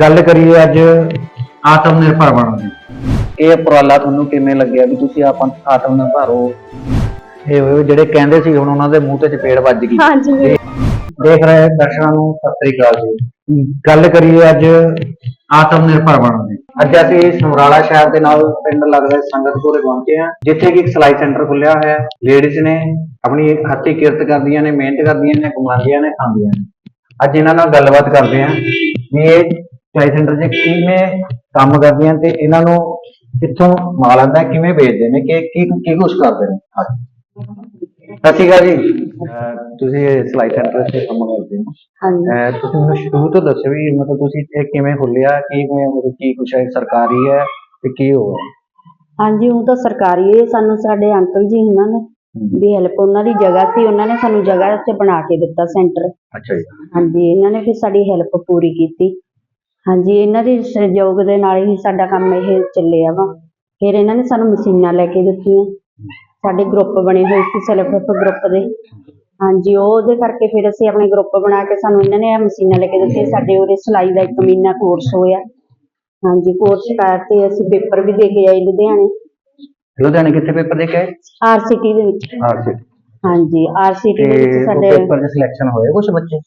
ਗੱਲ ਕਰੀਏ ਅੱਜ ਆਤਮ ਨਿਰਭਰ ਬਣਨ ਦੀ। ਇਹ ਉਪਰਾਲਾ ਤੁਹਾਨੂੰ ਕਿਵੇਂ ਲੱਗਿਆ ਵੀ ਤੁਸੀਂ ਆਪਾਂ ਆਤਮ ਨਿਰਭਰ ਹੋ? ਇਹ ਉਹ ਜਿਹੜੇ ਕਹਿੰਦੇ ਸੀ ਹੁਣ ਉਹਨਾਂ ਦੇ ਮੂੰਹ ਤੇ ਚਪੇੜ ਵੱਜ ਗਈ। ਹਾਂਜੀ। ਦੇਖ ਰਹੇ ਦਰਸ਼ਕਾਂ ਨੂੰ ਸਤਿ ਸ੍ਰੀ ਅਕਾਲ ਜੀ। ਗੱਲ ਕਰੀਏ ਅੱਜ ਆਤਮ ਨਿਰਭਰ ਬਣਨ ਦੀ। ਅੱਜ ਅਸੀਂ ਸਮਰਾਲਾ ਸ਼ਹਿਰ ਦੇ ਨਾਲ ਪਿੰਡ ਲੱਗਦਾ ਸੰਗਤਪੁਰੇ ਪਹੁੰਚੇ ਹਾਂ ਜਿੱਥੇ ਕਿ ਇੱਕ ਸਿਲਾਈ ਸੈਂਟਰ ਖੁੱਲਿਆ ਹੋਇਆ ਹੈ। ਲੇਡੀਜ਼ ਨੇ ਆਪਣੀ ਹੱਥੀਂ ਕਿਰਤ ਕਰਦੀਆਂ ਨੇ ਮਿਹਨਤ ਕਰਦੀਆਂ ਨੇ ਕਮਾਉਂਦੀਆਂ ਨੇ ਖਾਂਦੀਆਂ ਨੇ। ਅੱਜ ਇਹਨਾਂ ਨਾਲ ਗੱਲਬਾਤ ਕਰਦੇ ਹਾਂ। ਵੀ ਇਹ ਸਿਲਾਈ ਸੈਂਟਰ 'ਚ ਕਿਵੇਂ ਕੰਮ ਕਰਦੀਆਂ ਤੇ ਇਹਨਾਂ ਨੂੰ ਕਿੱਥੋਂ ਮਾਲ ਆਉਂਦਾ ਹੈ, ਕਿਵੇਂ ਵੇਚਦੇ ਨੇ ਕਿ ਕੀ ਕੀ ਕੁਛ ਕਰਦੇ ਨੇ? ਸਤਿ ਸ਼੍ਰੀ ਅਕਾਲ ਜੀ। ਅਹ ਤੁਸੀਂ ਸਿਲਾਈ ਸੈਂਟਰ 'ਤੇ ਕੰਮ ਕਰਦੇ ਹੋ। ਹਾਂਜੀ। ਅਹ ਤੁਸੀਂ ਮੈਨੂੰ ਸ਼ੁਰੂ ਤੋਂ ਦੱਸੋ ਵੀ ਮਤਲਬ ਤੁਸੀਂ ਇਹ ਕਿਵੇਂ ਖੁੱਲਿਆ ਕੀ ਕਿਵੇਂ ਮਤਲਬ ਕੀ ਕੁਛ ਹੈ ਸਰਕਾਰੀ ਹੈ ਤੇ ਕੀ ਹੋਇਆ ਹਾਂਜੀ ਉਹ ਤਾਂ ਸਰਕਾਰੀ ਹੈ ਸਾਨੂੰ ਸਾਡੇ ਅੰਕਲ ਜੀ ਉਹਨਾਂ ਨੇ ਦੀ ਹੈਲਪ ਉਹਨਾਂ ਦੀ ਜਗ੍ਹਾ ਸੀ ਉਹਨਾਂ ਨੇ ਸਾਨੂੰ ਜਗ੍ਹਾ ਤੇ ਬਣਾ ਕੇ ਦਿੱਤਾ ਸੈਂਟਰ ਅੱਛਾ ਜੀ। ਹਾਂਜੀ ਇਹਨਾਂ ਨੇ ਫਿਰ ਸਾਡੀ ਹੈਲਪ ਪੂਰੀ ਕੀਤੀ। ਹਾਂਜੀ ਇਹਨਾਂ ਦੇ ਸਹਿਯੋਗ ਦੇ ਨਾਲ ਹੀ ਸਾਡਾ ਕੰਮ ਇਹ ਚੱਲਿਆ ਵਾ। ਫਿਰ ਇਹਨਾਂ ਨੇ ਸਾਨੂੰ ਮਸ਼ੀਨਾਂ ਲੈ ਕੇ ਦਿੱਤੀਆਂ। ਸਾਡੇ ਗਰੁੱਪ ਬਣੇ ਹੋਏ ਸੀ ਸੈਲਫ ਹੈਲਪ ਗਰੁੱਪ ਦੇ। ਹਾਂਜੀ ਉਹ ਉਹਦੇ ਕਰਕੇ ਫਿਰ ਅਸੀਂ ਆਪਣੇ ਗਰੁੱਪ ਬਣਾ ਕੇ ਸਾਨੂੰ ਇਹਨਾਂ ਨੇ ਇਹ ਮਸ਼ੀਨਾਂ ਲੈ ਕੇ ਦਿੱਤੀਆਂ। ਸਾਡੇ ਉਹਦੇ ਸਿਲਾਈ ਦਾ ਇੱਕ ਮਹੀਨਾ ਕੋਰਸ ਹੋਇਆ। ਹਾਂਜੀ ਕੋਰਸ ਕਰਕੇ ਅਸੀਂ ਪੇਪਰ ਵੀ ਦੇ ਕੇ ਆਏ ਲੁਧਿਆਣੇ। ਲੁਧਿਆਣੇ ਕਿੱਥੇ ਪੇਪਰ ਦੇ ਕੇ ਆਏ? ਆਰਸੀਟੀ ਦੇ ਵਿੱਚ। ਆਰਸੀ ਹਾਂਜੀ ਆਰਸੀਟੀ ਦੇ ਵਿੱਚ ਉਹ ਸਾਡੇ ਪੇਪਰ ਦੇ ਸਿਲੈਕਸ਼ਨ ਹੋਏ ਕੁਛ ਬੱਚੇ?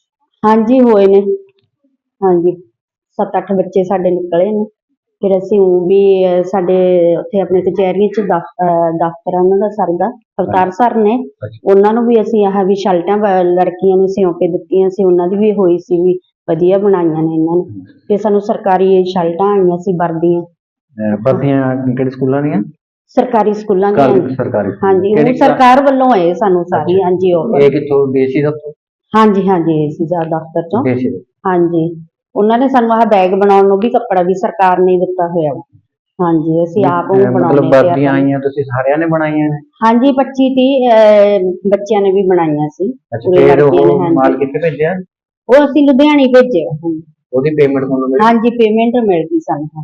ਹਾਂਜੀ ਹੋਏ ਨੇ। ਹਾਂਜੀ ਸੱਤ ਅੱਠ ਬੱਚੇ ਸਾਡੇ ਨਿਕਲੇ ਨੇ। ਫਿਰ ਅਸੀਂ ਊਂ ਵੀ ਸਾਡੇ ਉੱਥੇ ਆਪਣੇ ਕਚਹਿਰੀਆਂ ਚ ਦਫ਼ਤਰ ਉਹਨਾਂ ਦਾ ਸਰ ਦਾ ਅਵਤਾਰ ਸਰ ਨੇ। ਉਹਨਾਂ ਨੂੰ ਵੀ ਅਸੀਂ ਆਹ ਵੀ ਸ਼ਲਟਾਂ ਲੜਕੀਆਂ ਨੂੰ ਸਿਉਂ ਕੇ ਦਿੱਤੀਆਂ ਸੀ ਉਹਨਾਂ ਦੀ ਵੀ ਹੋਈ ਸੀ ਵੀ ਵਧੀਆ ਬਣਾਈਆਂ ਨੇ ਇਹਨਾਂ ਨੇ। ਤੇ ਸਾਨੂੰ ਸਰਕਾਰੀ ਸ਼ਲਟਾਂ ਆਈਆਂ ਸੀ ਵਰਦੀਆਂ। ਵਰਦੀਆਂ ਕਿਹੜੇ ਸਕੂਲਾਂ ਦੀਆਂ? ਸਰਕਾਰੀ ਸਕੂਲਾਂ ਦੀਆਂ ਸਰਕਾਰੀ ਸਰਕਾਰੀ ਹਾਂਜੀ ਉਹ ਸਰਕਾਰ ਵੱਲੋਂ ਆਏ ਸਾਨੂੰ ਸਾਰੀ ਹਾਂਜੀ ਉਹ ਇਹ ਕਿੱਥੋਂ ਦੇਸੀ ਦਾ ਤੋਂ? ਹਾਂਜੀ ਹਾਂਜੀ ਏਸੀ ਦਾ ਦਫ਼ਤਰ ਚੋਂ। ਦਾ ਹਾਂਜੀ। ਉਹਨਾਂ ਨੇ ਸਾਨੂੰ ਆਹ ਬੈਗ ਬਣਾਉਣ ਨੂੰ ਵੀ ਕੱਪੜਾ ਵੀ ਸਰਕਾਰ ਨੇ ਹੀ ਦਿੱਤਾ ਹੋਇਆ। ਵਾ ਹਾਂਜੀ ਅਸੀਂ ਆਪ ਉਹ ਬਣਾਉਂਦੇ ਮਤਲਬ ਵਰਦੀਆਂ ਹਾਂ। ਆਈਆਂ ਤੁਸੀਂ ਸਾਰਿਆਂ ਨੇ ਬਣਾਈਆਂ ਨੇ? ਹਾਂਜੀ 25 30 ਬੱਚਿਆਂ ਨੇ ਵੀ ਬਣਾਈਆਂ ਸੀ। ਅੱਛਾ ਪੂਰੇ ਫਿਰ ਲੜਕੀਆਂ ਨੇ, ਉਹ ਹਾਂਜੀ। ਮਾਲ ਕਿੱਥੇ ਭੇਜਿਆ? ਉਹ ਅਸੀਂ ਲੁਧਿਆਣੇ ਭੇਜਿਆ। ਉਹਦੀ ਪੇਮੈਂਟ ਤੁਹਾਨੂੰ ਮਿਲੀ ਹਾਂਜੀ ਪੇਮੈਂਟ ਮਿਲ ਗਈ ਸਾਨੂੰ।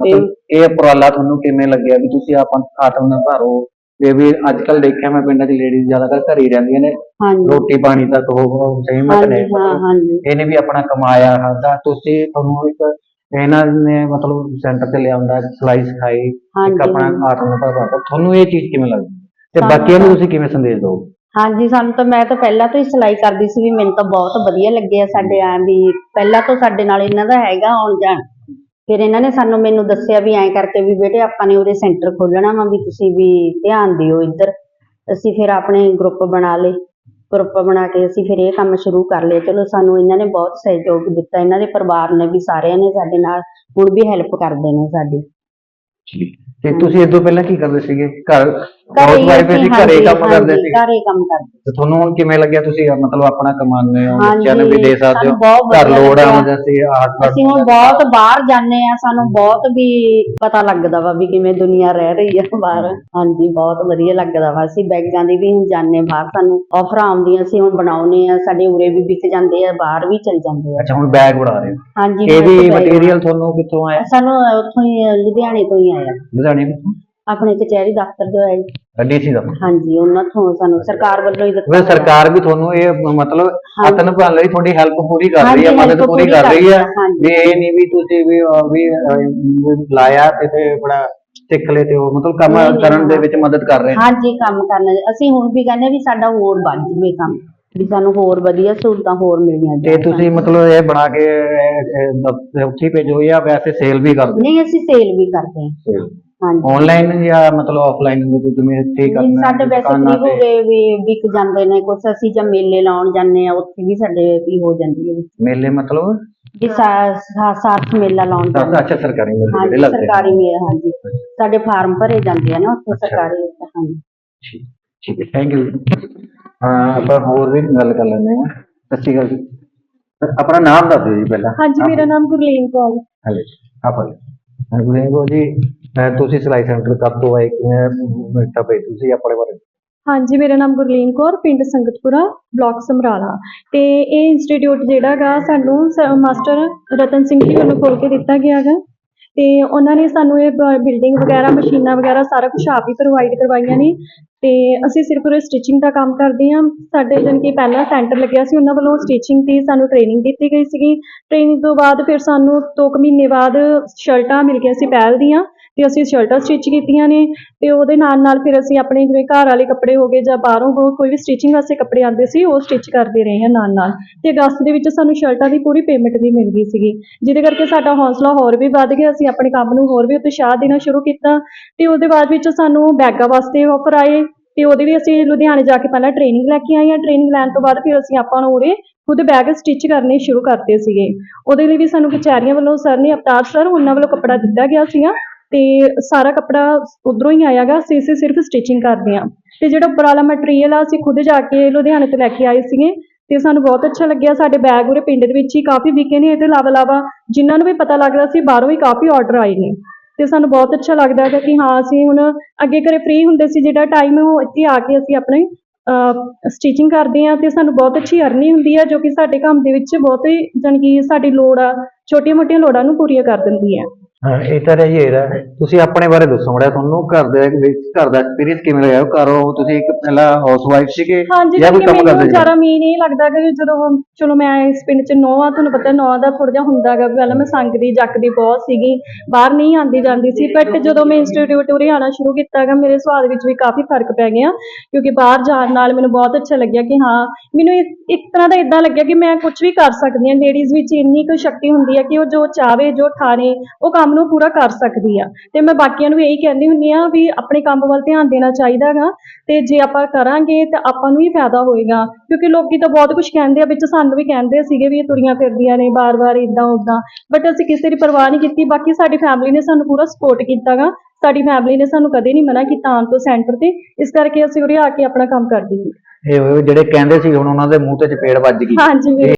ਮਤਲਬ ਇਹ ਉਪਰਾਲਾ ਤੁਹਾਨੂੰ ਕਿਵੇਂ ਲੱਗਿਆ ਵੀ ਤੁਸੀਂ ਆਪਾਂ ਆਤਮ ਨਿਰਭਰ ਹੋ ਤੇ ਵੀ ਅੱਜ ਕੱਲ ਦੇਖਿਆ ਮੈਂ ਪਿੰਡਾਂ 'ਚ ਲੇਡੀਜ਼ ਜ਼ਿਆਦਾਤਰ ਘਰ ਹੀ ਰਹਿੰਦੀਆਂ ਨੇ। ਹਾਂਜੀ। ਰੋਟੀ ਪਾਣੀ ਤੱਕ ਉਹ ਸਹਿਮਤ ਨੇ। ਹਾਂਜੀ ਹਾਂ ਹਾਂਜੀ। ਇਹਨੇ ਵੀ ਆਪਣਾ ਕਮਾਇਆ ਖਾਦਾ ਤੁਸੀਂ ਤੁਹਾਨੂੰ ਇੱਕ ਇਹਨਾਂ ਨੇ ਮਤਲਬ ਸੈਂਟਰ ਤੇ ਲਿਆਉਂਦਾ ਸਿਲਾਈ ਸਿਖਾਈ ਇੱਕ ਹਾਂਜੀ, ਆਪਣਾ। ਆਤਮ ਨਿਰਭਰ ਬਣਦਾ ਤੁਹਾਨੂੰ ਇਹ ਚੀਜ਼ ਕਿਵੇਂ ਲੱਗਦੀ? ਤੇ ਸਾਨੂੰ ਬਾਕੀਆਂ ਨੂੰ ਤੁਸੀਂ ਕਿਵੇਂ ਸੰਦੇਸ਼ ਦਿਓਗੇ ਹਾਂਜੀ ਸਾਨੂੰ ਤਾਂ ਮੈਂ ਤਾਂ ਪਹਿਲਾਂ ਤੋਂ ਹੀ ਸਿਲਾਈ ਕਰਦੀ ਸੀ ਵੀ ਮੈਨੂੰ ਤਾਂ ਬਹੁਤ ਵਧੀਆ ਲੱਗਿਆ ਸਾਡੇ ਐਂ ਵੀ ਪਹਿਲਾਂ ਤੋਂ ਸਾਡੇ ਨਾਲ ਇਹਨਾਂ ਦਾ ਹੈਗਾ ਆਉਣ ਜਾਣ ਫਿਰ ਇਹਨਾਂ ਨੇ ਸਾਨੂੰ ਮੈਨੂੰ ਦੱਸਿਆ ਵੀ ਐਂ ਕਰਕੇ ਵੀ ਬੇਟੇ ਆਪਾਂ ਨੇ ਉਹਦੇ ਸੈਂਟਰ ਖੋਲਣਾ ਵਾ ਵੀ ਤੁਸੀਂ ਵੀ ਧਿਆਨ ਦਿਓ ਇੱਧਰ। ਅਸੀਂ ਫਿਰ ਆਪਣੇ ਗਰੁੱਪ ਬਣਾ ਲਏ। ਗਰੁੱਪ ਬਣਾ ਕੇ ਅਸੀਂ ਫਿਰ ਇਹ ਕੰਮ ਸ਼ੁਰੂ ਕਰ ਲਿਆ ਚਲੋ ਸਾਨੂੰ ਇਹਨਾਂ ਨੇ ਬਹੁਤ ਸਹਿਯੋਗ ਦਿੱਤਾ। ਇਹਨਾਂ ਦੇ ਪਰਿਵਾਰ ਨੇ ਵੀ ਸਾਰਿਆਂ ਨੇ ਸਾਡੇ ਨਾਲ ਹੁਣ ਵੀ ਹੈਲਪ ਕਰਦੇ ਨੇ ਸਾਡੀ। ਤੇ ਤੁਸੀਂ ਤੋਂ ਪਹਿਲਾਂ ਕੀ ਕਰਦੇ ਸੀਗੇ? ਘਰ ਹਾਊਸ ਵਾਈਫ ਸੀ ਘਰੇ ਕੰਮ ਕਰਦੇ ਸੀ ਘਰੇ ਕੰਮ ਕਰਦੇ ਤੇ ਤੁਹਾਨੂੰ ਹੁਣ ਕਿਵੇਂ ਲੱਗਿਆ ਤੁਸੀਂ ਮਤਲਬ ਆਪਣਾ ਕਮਾਉਂਦੇ ਹੋ ਬੱਚਿਆਂ ਨੂੰ ਵੀ ਦੇ ਸਕਦੇ ਹੋ? ਘਰ ਲੋੜ ਆ। ਐਮਰਜੈਂਸੀ ਆਰਟ ਅਸੀਂ ਹੁਣ ਬਹੁਤ ਬਾਹਰ ਜਾਂਦੇ ਆ ਸਾਨੂੰ ਬਹੁਤ ਵੀ ਪਤਾ ਲੱਗਦਾ ਵਾ ਵੀ ਕਿਵੇਂ ਦੁਨੀਆ ਰਹਿ ਰਹੀ ਆ ਬਾਹਰ। ਹਾਂਜੀ ਬਹੁਤ ਵਧੀਆ ਲੱਗਦਾ ਵਾ। ਅਸੀਂ ਬੈਗਾਂ ਦੀ ਵੀ ਹੁਣ ਜਾਂਦੇ ਬਾਹਰ ਸਾਨੂੰ ਆਫਰਾਂ ਆਉਂਦੀਆਂ ਅਸੀਂ ਹੁਣ ਬਣਾਉਨੇ ਆ ਸਾਡੇ ਉਰੇ ਵੀ ਵਿਕ ਜਾਂਦੇ ਆ ਬਾਹਰ ਵੀ ਚਲ ਜਾਂਦੇ ਆ। ਅੱਛਾ ਹੁਣ ਬੈਗ ਬਣਾ ਰਹੇ ਹੋ। ਹਾਂਜੀ ਇਹਦੀ ਮਟੀਰੀਅਲ ਤੁਹਾਨੂੰ ਕਿੱਥੋਂ ਆਇਆ? ਸਾਨੂੰ ਉੱਥੋਂ ਹੀ ਲੁਧਿਆਣੇ ਤੋਂ ਹੀ ਆਇਆ। ਲੁਧਿਆਣੇ ਕਿੱਥੋਂ? ਆਪਣੇ ਕਚਹਿਰੀ ਦਫ਼ਤਰ ਜੋ ਹੈ ਡੀਸੀ ਦਾ ਹਾਂਜੀ ਉਹਨਾਂ ਤੋਂ ਸਾਨੂੰ ਸਰਕਾਰ ਵੱਲੋਂ ਹੀ ਦਿੱਤਾ ਵੇ ਹੋਇਆ। ਸਰਕਾਰ ਵੀ ਤੁਹਾਨੂੰ ਇਹ ਮਤਲਬ ਹਾਂਜੀ। ਆਤਨ ਭਾਲ ਲਈ ਤੁਹਾਡੀ ਹੈਲਪ ਪੂਰੀ ਕਰ ਰਹੀ ਹੈ ਹਾਂਜੀ, ਮਦਦ help ਪੂਰੀ ਕਰ ਰਹੀ ਹੈ ਹਾਂਜੀ। ਵੀ ਇਹ ਨਹੀਂ ਵੀ ਤੁਸੀਂ ਵੀ ਅਹ, ਵੀ ਅਹ, ਲਾਇਆ ਤੇ ਤੇ ਬੜਾ ਸਿੱਖ ਲੈ ਤੇ ਉਹ ਮਤਲਬ ਕੰਮ ਨਹੀਂ, ਕਰਨ ਦੇ। ਵਿੱਚ ਮਦਦ ਕਰ ਰਹੇ ਨੇ। ਹਾਂਜੀ ਕੰਮ ਕਰਨਾ ਅਸੀਂ ਹੁਣ ਵੀ ਕਹਿੰਦੇ ਵੀ ਸਾਡਾ ਹੋਰ ਵੱਧ ਜਵੇ ਕੰਮ ਵੀ ਸਾਨੂੰ ਹੋਰ ਵਧੀਆ ਸਹੂਲਤਾਂ ਹੋਰ ਮਿਲੀਆਂ ਤੇ ਜਾਣ ਤੁਸੀਂ ਮਤਲਬ ਇਹ ਬਣਾ ਕੇ ਅਹ, ਅਹ, ਦ- ਉੱਥੇ ਭੇਜੋ ਜਾਂ ਵੈਸੇ ਸੇਲ ਵੀ ਕਰਦੇ ਨਹੀਂ ਅਸੀਂ ਸੇਲ ਵੀ ਕਰਦੇ ਹਾਂ। ਹਾਂਜੀ। ਆਨਲਾਈਨ ਜਾਂ ਮਤਲਬ ਆਫਲਾਈਨ ਵੀ ਜਿਵੇਂ ਇੱਥੇ ਹੀ ਨਹੀਂ, ਕਰਨਾ ਸਾਡੇ ਵੈਸੇ ਦੁਕਾਨਾਂ ਤੇ? ਗਏ ਵੀ ਵਿਕ ਜਾਂਦੇ ਨੇ ਕੁਛ। ਅਸੀਂ ਜਾਂ ਮੇਲੇ ਲਾਉਣ ਜਾਂਦੇ ਆ ਉੱਥੇ ਵੀ ਸਾਡੇ ਵੀ ਹੋ ਜਾਂਦੀ ਹੈ। ਮੇਲੇ ਮਤਲਬ? ਸਾ- ਸਾਰਥ ਮੇਲਾ ਲਾਉਣ ਜਾਂਦੇ ਅੱਛਾ ਸਰਕਾਰੀ ਮੇਲੇ ਜਿਹੜੇ ਹਾਂਜੀ ਲੱਗਦੇ। ਨੇ। ਸਰਕਾਰੀ ਮੇਲੇ ਹਾਂਜੀ। ਸਾਡੇ ਫਾਰਮ ਭਰੇ ਜਾਂਦੇ ਆ ਨਾ ਉੱਥੇ ਸਰਕਾਰੀ ਹਾਂਜੀ। ਠੀਕ ਠੀਕ ਹੈ ਥੈਂਕ ਯੂ ਹਾਂ ਆਪਾਂ ਹੋਰ ਵੀ ਗੱਲ ਕਰ ਲੈਂਦੇ ਹਾਂ। ਸਤਿ ਸ਼੍ਰੀ ਅਕਾਲ ਜੀ। ਸਰ, ਆਪਣਾ ਨਾਮ ਦੱਸ ਦਿਓ ਜੀ ਪਹਿਲਾਂ। ਹਾਂਜੀ ਮੇਰਾ ਨਾਮ ਗੁਰਲੀਨ ਕੌਰ। ਹੈ। ਹਲੇ ਆਪਾਂ ਗੁਰੇਗੋ ਜੀ ਤੁਸੀਂ ਸਿਲਾਈ ਸੈਂਟਰ ਕਦ ਤੋਂ ਆਏ, ਕਿਵੇਂ ਮਿਲਤਾ ਪਈ ਤੁਸੀਂ ਆਪਣੇ ਬਾਰੇ? ਹਾਂਜੀ, ਮੇਰਾ ਨਾਮ ਗੁਰਲੀਨ ਕੌਰ, ਪਿੰਡ ਸੰਗਤਪੁਰਾ, ਬਲਾਕ ਸਮਰਾਲਾ। ਤੇ ਇਹ ਇੰਸਟੀਚਿਊਟ ਜਿਹੜਾ ਸਾਨੂੰ ਮਾਸਟਰ ਰਤਨ ਸਿੰਘ ਜੀ ਵੱਲੋਂ ਖੋਲ ਕੇ ਦਿੱਤਾ ਗਿਆ ਗਾ ਤੇ ਉਹਨਾਂ ਨੇ ਸਾਨੂੰ ਇਹ ਬਿਲਡਿੰਗ ਵਗੈਰਾ, ਮਸ਼ੀਨਾਂ ਵਗੈਰਾ ਸਾਰਾ ਕੁਝ ਆਪ ਹੀ ਪ੍ਰੋਵਾਈਡ ਕਰਵਾਈਆਂ ਨੇ। ਤੇ ਅਸੀਂ ਸਿਰਫ ਉਹ ਸਟਿਚਿੰਗ ਦਾ ਕੰਮ ਕਰਦੇ ਹਾਂ। ਸਾਡੇ ਜਨ ਕਿ ਪਹਿਲਾਂ ਸੈਂਟਰ ਲੱਗਿਆ ਸੀ, ਉਹਨਾਂ ਵੱਲੋਂ ਸਟਿਚਿੰਗ ਦੀ ਸਾਨੂੰ ਟ੍ਰੇਨਿੰਗ ਦਿੱਤੀ ਗਈ ਸੀਗੀ। ਟ੍ਰੇਨਿੰਗ ਤੋਂ ਬਾਅਦ ਫਿਰ ਸਾਨੂੰ ਦੋ ਕੁ ਮਹੀਨੇ ਬਾਅਦ ਸ਼ਰਟਾਂ ਮਿਲ ਗਈਆਂ ਸੀ ਪਹਿਲ ਦੀਆਂ। ਤੇ ਅਸੀਂ ਸ਼ਰਟਾਂ ਸਟਿਚ ਕੀਤੀਆਂ ਨੇ ਤੇ ਉਹਦੇ ਨਾਲ ਨਾਲ ਫਿਰ ਅਸੀਂ ਆਪਣੇ ਜਿਵੇਂ ਘਰ ਵਾਲੇ ਕੱਪੜੇ ਹੋ ਗਏ ਜਾਂ ਬਾਹਰੋਂ ਹੋ ਕੋਈ ਵੀ ਸਟਿਚਿੰਗ ਵਾਸਤੇ ਕੱਪੜੇ ਆਉਂਦੇ ਸੀ, ਉਹ ਸਟਿਚ ਕਰਦੇ ਰਹੇ ਹਾਂ ਨਾਲ ਨਾਲ ਤੇ ਅਗਸਤ ਦੇ ਵਿੱਚ ਸਾਨੂੰ ਸ਼ਰਟਾਂ ਦੀ ਪੂਰੀ ਪੇਮੈਂਟ ਵੀ ਮਿਲ ਗਈ ਸੀਗੀ। ਜਿਹਦੇ ਕਰਕੇ ਸਾਡਾ ਹੌਸਲਾ ਹੋਰ ਵੀ ਵੱਧ ਗਿਆ, ਅਸੀਂ ਆਪਣੇ ਕੰਮ ਨੂੰ ਹੋਰ ਵੀ ਉਤਸ਼ਾਹ ਦੇਣਾ ਸ਼ੁਰੂ ਕੀਤਾ ਤੇ ਉਹਦੇ ਬਾਅਦ ਵਿੱਚ ਸਾਨੂੰ ਬੈਗਾਂ ਵਾਸਤੇ ਆਫਰ ਆਏ ਤੇ ਉਹਦੇ ਵੀ ਅਸੀਂ ਲੁਧਿਆਣੇ ਜਾ ਕੇ ਪਹਿਲਾਂ ਟ੍ਰੇਨਿੰਗ ਲੈ ਕੇ ਆਏ ਹਾਂ। ਟ੍ਰੇਨਿੰਗ ਲੈਣ ਤੋਂ ਬਾਅਦ ਫਿਰ ਅਸੀਂ ਆਪਾਂ ਨੂੰ ਉਹਦੇ ਖੁਦ ਬੈਗ ਸਟਿਚ ਕਰਨੇ ਸ਼ੁਰੂ ਕਰਤੇ ਸੀਗੇ। ਉਹਦੇ ਲਈ ਵੀ ਸਾਨੂੰ ਕਚਹਿਰੀਆਂ ਵੱਲੋਂ ਸਰ ਨੇ ਅਵਤਾਰ ਸਰ ਉਹਨਾਂ ਵੱਲੋਂ ਕੱਪੜਾ ਦਿੱਤਾ ਗਿਆ ਸੀਗਾ। ਤੇ ਸਾਰਾ ਕੱਪੜਾ ਉਧਰੋਂ ਹੀ ਆਇਆਗਾ, ਅਸੀਂ ਅਸੀਂ ਸਿਰਫ ਸਟਿਚਿੰਗ ਕਰਦੇ ਹਾਂ। ਤੇ ਜਿਹੜਾ ਉੱਪਰ ਵਾਲਾ ਮਟੀਰੀਅਲ ਆ, ਅਸੀਂ ਖੁਦ ਜਾ ਕੇ ਲੁਧਿਆਣੇ ਤੋਂ ਲੈ ਕੇ ਆਏ ਸੀਗੇ ਤੇ ਸਾਨੂੰ ਬਹੁਤ ਅੱਛਾ ਲੱਗਿਆ। ਸਾਡੇ ਬੈਗ ਉਰੇ ਪਿੰਡ ਦੇ ਵਿੱਚ ਹੀ ਕਾਫੀ ਵਿਕੇ ਨੇ। ਇਹਦੇ ਇਲਾਵਾ ਇਲਾਵਾ ਜਿਨ੍ਹਾਂ ਨੂੰ ਵੀ ਪਤਾ ਲੱਗਦਾ ਸੀ, ਬਾਹਰੋਂ ਹੀ ਕਾਫੀ ਆਰਡਰ ਆਏ ਨੇ। ਤੇ ਸਾਨੂੰ ਬਹੁਤ ਅੱਛਾ ਲੱਗਦਾ ਹੈ ਕਿ ਹਾਂ, ਅਸੀਂ ਹੁਣ ਅੱਗੇ ਘਰੇ ਫ੍ਰੀ ਹੁੰਦੇ ਸੀ, ਜਿਹੜਾ ਟਾਈਮ ਉਹ ਇੱਥੇ ਆ ਕੇ ਅਸੀਂ ਆਪਣੇ ਸਟਿਚਿੰਗ ਕਰਦੇ ਹਾਂ ਤੇ ਸਾਨੂੰ ਬਹੁਤ ਅੱਛੀ ਅਰਨਿੰਗ ਹੁੰਦੀ ਹੈ ਜੋ ਕਿ ਸਾਡੇ ਕੰਮ ਦੇ ਵਿੱਚ ਬਹੁਤ ਹੀ ਜਾਣੀ ਕਿ ਸਾਡੀ ਲੋੜ ਆ, ਛੋਟੀਆਂ-ਮੋਟੀਆਂ ਲੋੜਾਂ ਨੂੰ ਪੂਰੀਆਂ ਕਰ ਦਿੰਦੀ ਹੈ ਹਾਂ ਇਹ ਤਾਂ ਰਹੀ ਇਹਦਾ। ਤੁਸੀਂ ਆਪਣੇ ਬਾਰੇ ਦੱਸੋ ਮੜਿਆ ਤੁਹਾਨੂੰ ਘਰ ਦੇ ਵਿੱਚ ਘਰ ਦਾ ਐਕਸਪੀਰੀਅੰਸ ਕਿਵੇਂ ਰਿਹਾ? ਘਰੋਂ ਤੁਸੀਂ ਇੱਕ ਪਹਿਲਾਂ ਹਾਊਸ ਵਾਈਫ ਸੀਗੇ ਹਾਂਜੀ ਜਾਂ ਕੋਈ ਕੰਮ ਕਰਦੇ ਸੀ ਜ਼ਿਆਦਾ ਮੀਨ ਇਹ ਲੱਗਦਾ ਕਿ ਜਦੋਂ ਚਲੋ ਮੈਂ ਇਸ ਪਿੰਡ 'ਚ ਨੌਂ ਆ ਤੁਹਾਨੂੰ ਪਤਾ ਨੌਂ ਦਾ ਥੋੜਾ ਜਿਹਾ ਹੁੰਦਾ ਗਾ ਪਹਿਲਾਂ ਮੈਂ ਸੰਗਦੀ ਜੱਕਦੀ ਬਹੁਤ ਸੀਗੀ। ਬਾਹਰ ਨਹੀਂ ਆਂਦੀ ਜਾਂਦੀ ਸੀ ਬਟ ਜਦੋਂ ਮੈਂ ਇੰਸਟੀਚਿਊਟ ਉਰੇ ਆਉਣਾ ਸ਼ੁਰੂ ਕੀਤਾ ਗਾ ਮੇਰੇ ਸਵਾਦ ਵਿੱਚ ਵੀ ਕਾਫੀ ਫ਼ਰਕ ਪੈ ਗਿਆ। ਕਿਉਂਕਿ ਬਾਹਰ ਜਾਣ ਨਾਲ ਮੈਨੂੰ ਬਹੁਤ ਅੱਛਾ ਲੱਗਿਆ ਕਿ ਹਾਂ ਮੈਨੂੰ ਇੱਕ ਇੱਕ ਤਰ੍ਹਾਂ ਦਾ ਇਦਾਂ ਲੱਗਿਆ ਕਿ ਮੈਂ ਕੁਝ ਵੀ ਕਰ ਸਕਦੀ ਹਾਂ। ਲੇਡੀਜ਼ ਵਿੱਚ ਇੰਨੀ ਕੁ ਸ਼ਕਤੀ ਹੁੰਦੀ ਹੈ ਕਿ ਉਹ ਜੋ ਚਾਵੇ ਜੋ ਠਾਣੇ ਉਹ ਕੰਮ ਨੂੰ ਪੂਰਾ ਕਰ ਸਕਦੀ ਆ। ਤੇ ਮੈਂ ਬਾਕੀਆਂ ਨੂੰ ਵੀ ਇਹੀ ਕਹਿੰਦੀ ਹੁੰਦੀ ਆ ਵੀ ਆਪਣੇ ਕੰਮ ਵੱਲ ਧਿਆਨ ਦੇਣਾ ਚਾਹੀਦਾ ਗਾ। ਤੇ ਜੇ ਆਪਾਂ ਕਰਾਂਗੇ ਤਾਂ ਆਪਾਂ ਨੂੰ ਹੀ ਫਾਇਦਾ ਹੋਏਗਾ। ਕਿਉਂਕਿ ਲੋਕੀ ਤਾਂ ਬਹੁਤ ਕੁਝ ਕਹਿੰਦੇ ਆ ਵਿੱਚ ਸਾਨੂੰ ਵੀ ਕਹਿੰਦੇ ਸੀਗੇ ਵੀ ਇਹ ਤੁਰੀਆਂ ਫਿਰਦੀਆਂ ਨੇ ਬਾਰ-ਬਾਰ ਇਦਾਂ ਉਦਾਂ ਬਟ ਅਸੀਂ ਕਿਸੇ ਦੀ ਪਰਵਾਹ ਨਹੀਂ ਕੀਤੀ। ਬਾਕੀ ਸਾਡੀ ਫੈਮਿਲੀ ਨੇ ਸਾਨੂੰ ਪੂਰਾ ਸਪੋਰਟ ਕੀਤਾ ਗਾ। ਸਾਡੀ ਫੈਮਿਲੀ ਨੇ ਸਾਨੂੰ ਕਦੇ ਨਹੀਂ ਮਨਾ ਕੀਤਾ ਆਉਣ ਤੋਂ ਸੈਂਟਰ ਤੇ। ਇਸ ਕਰਕੇ ਅਸੀਂ ਉਰੇ ਆ ਕੇ ਆਪਣਾ ਕੰਮ ਕਰਦੇ ਹਾਂ। ਇਹ ਜਿਹੜੇ ਕਹਿੰਦੇ ਸੀ ਹੁਣ ਉਹਨਾਂ ਦੇ ਮੂੰਹ ਤੇ ਚਪੇੜ ਵੱਜ ਗਈ। ਹਾਂਜੀ।